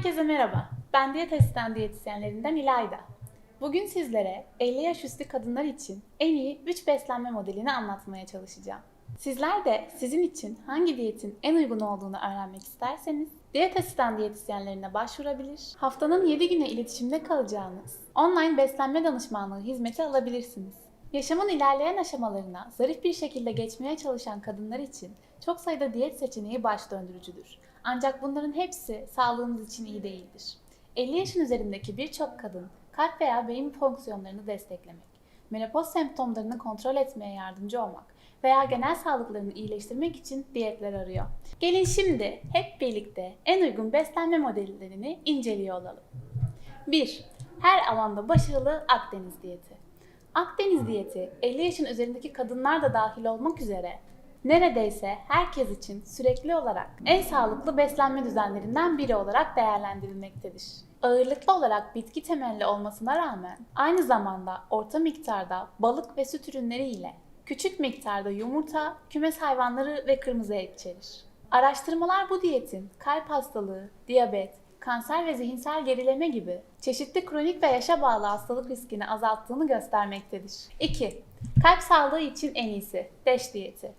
Herkese merhaba. Ben diyet asistan diyetisyenlerinden İlayda. Bugün sizlere 50 yaş üstü kadınlar için en iyi 3 beslenme modelini anlatmaya çalışacağım. Sizler de sizin için hangi diyetin en uygun olduğunu öğrenmek isterseniz diyet asistan diyetisyenlerine başvurabilir, haftanın 7 güne iletişimde kalacağınız online beslenme danışmanlığı hizmeti alabilirsiniz. Yaşamın ilerleyen aşamalarına zarif bir şekilde geçmeye çalışan kadınlar için çok sayıda diyet seçeneği baş döndürücüdür. Ancak bunların hepsi sağlığınız için iyi değildir. 50 yaşın üzerindeki birçok kadın kalp veya beyin fonksiyonlarını desteklemek, menopoz semptomlarını kontrol etmeye yardımcı olmak veya genel sağlıklarını iyileştirmek için diyetler arıyor. Gelin şimdi hep birlikte en uygun beslenme modellerini inceliyor olalım. 1. Her alanda başarılı Akdeniz diyeti. Akdeniz diyeti 50 yaşın üzerindeki kadınlar da dahil olmak üzere neredeyse herkes için sürekli olarak en sağlıklı beslenme düzenlerinden biri olarak değerlendirilmektedir. Ağırlıklı olarak bitki temelli olmasına rağmen aynı zamanda orta miktarda balık ve süt ürünleri ile küçük miktarda yumurta, kümes hayvanları ve kırmızı et içerir. Araştırmalar bu diyetin kalp hastalığı, diyabet, kanser ve zihinsel gerileme gibi çeşitli kronik ve yaşa bağlı hastalık riskini azalttığını göstermektedir. 2. Kalp sağlığı için en iyisi DASH diyeti.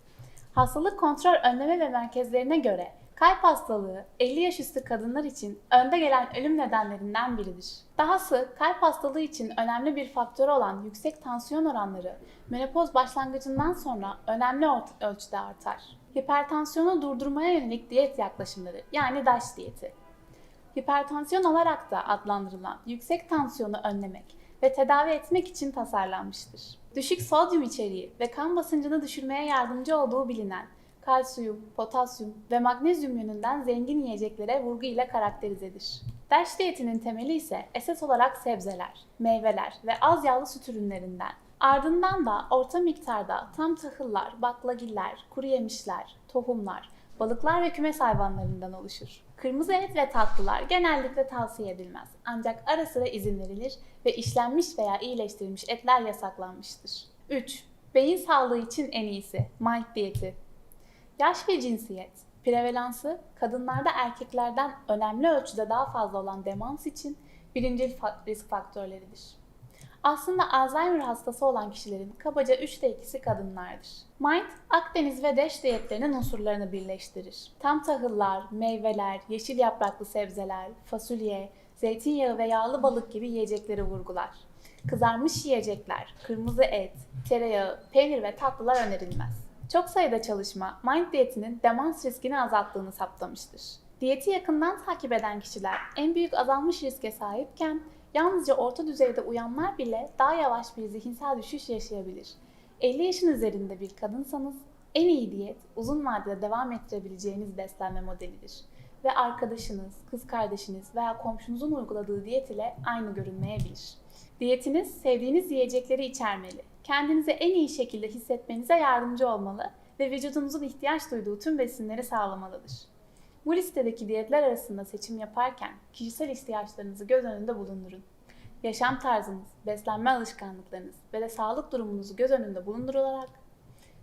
Hastalık kontrol önleme ve merkezlerine göre kalp hastalığı 50 yaş üstü kadınlar için önde gelen ölüm nedenlerinden biridir. Dahası kalp hastalığı için önemli bir faktör olan yüksek tansiyon oranları menopoz başlangıcından sonra önemli ölçüde artar. Hipertansiyonu durdurmaya yönelik diyet yaklaşımları yani DASH diyeti. Hipertansiyon olarak da adlandırılan yüksek tansiyonu önlemek ve tedavi etmek için tasarlanmıştır. Düşük sodyum içeriği ve kan basıncını düşürmeye yardımcı olduğu bilinen kalsiyum, potasyum ve magnezyum yönünden zengin yiyeceklere vurgu ile karakterizedir. DASH diyetinin temeli ise esas olarak sebzeler, meyveler ve az yağlı süt ürünlerinden, ardından da orta miktarda tam tahıllar, baklagiller, kuru yemişler, tohumlar, balıklar ve kümes hayvanlarından oluşur. Kırmızı et ve tatlılar genellikle tavsiye edilmez. Ancak ara sıra izin verilir ve işlenmiş veya iyileştirilmiş etler yasaklanmıştır. 3. Beyin sağlığı için en iyisi. Mind diyeti. Yaş ve cinsiyet. Prevalansı kadınlarda erkeklerden önemli ölçüde daha fazla olan demans için birinci fa- risk faktörleridir. Aslında Alzheimer hastası olan kişilerin kabaca 3'te 2'si kadınlardır. Mind, Akdeniz ve Deş diyetlerinin unsurlarını birleştirir. Tam tahıllar, meyveler, yeşil yapraklı sebzeler, fasulye, zeytinyağı ve yağlı balık gibi yiyecekleri vurgular. Kızarmış yiyecekler, kırmızı et, tereyağı, peynir ve tatlılar önerilmez. Çok sayıda çalışma Mind diyetinin demans riskini azalttığını saptamıştır. Diyeti yakından takip eden kişiler en büyük azalmış riske sahipken yalnızca orta düzeyde uyanlar bile daha yavaş bir zihinsel düşüş yaşayabilir. 50 yaşın üzerinde bir kadınsanız en iyi diyet uzun vadede devam ettirebileceğiniz beslenme modelidir. Ve arkadaşınız, kız kardeşiniz veya komşunuzun uyguladığı diyet ile aynı görünmeyebilir. Diyetiniz sevdiğiniz yiyecekleri içermeli. Kendinizi en iyi şekilde hissetmenize yardımcı olmalı ve vücudunuzun ihtiyaç duyduğu tüm besinleri sağlamalıdır. Bu listedeki diyetler arasında seçim yaparken kişisel ihtiyaçlarınızı göz önünde bulundurun. Yaşam tarzınız, beslenme alışkanlıklarınız ve de sağlık durumunuzu göz önünde bulundurularak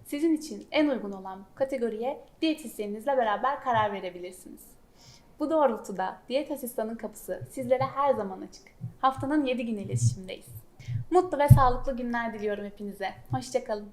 sizin için en uygun olan kategoriye diyetisyeninizle beraber karar verebilirsiniz. Bu doğrultuda diyet asistanın kapısı sizlere her zaman açık. Haftanın 7 günü iletişimdeyiz. Mutlu ve sağlıklı günler diliyorum hepinize. Hoşçakalın.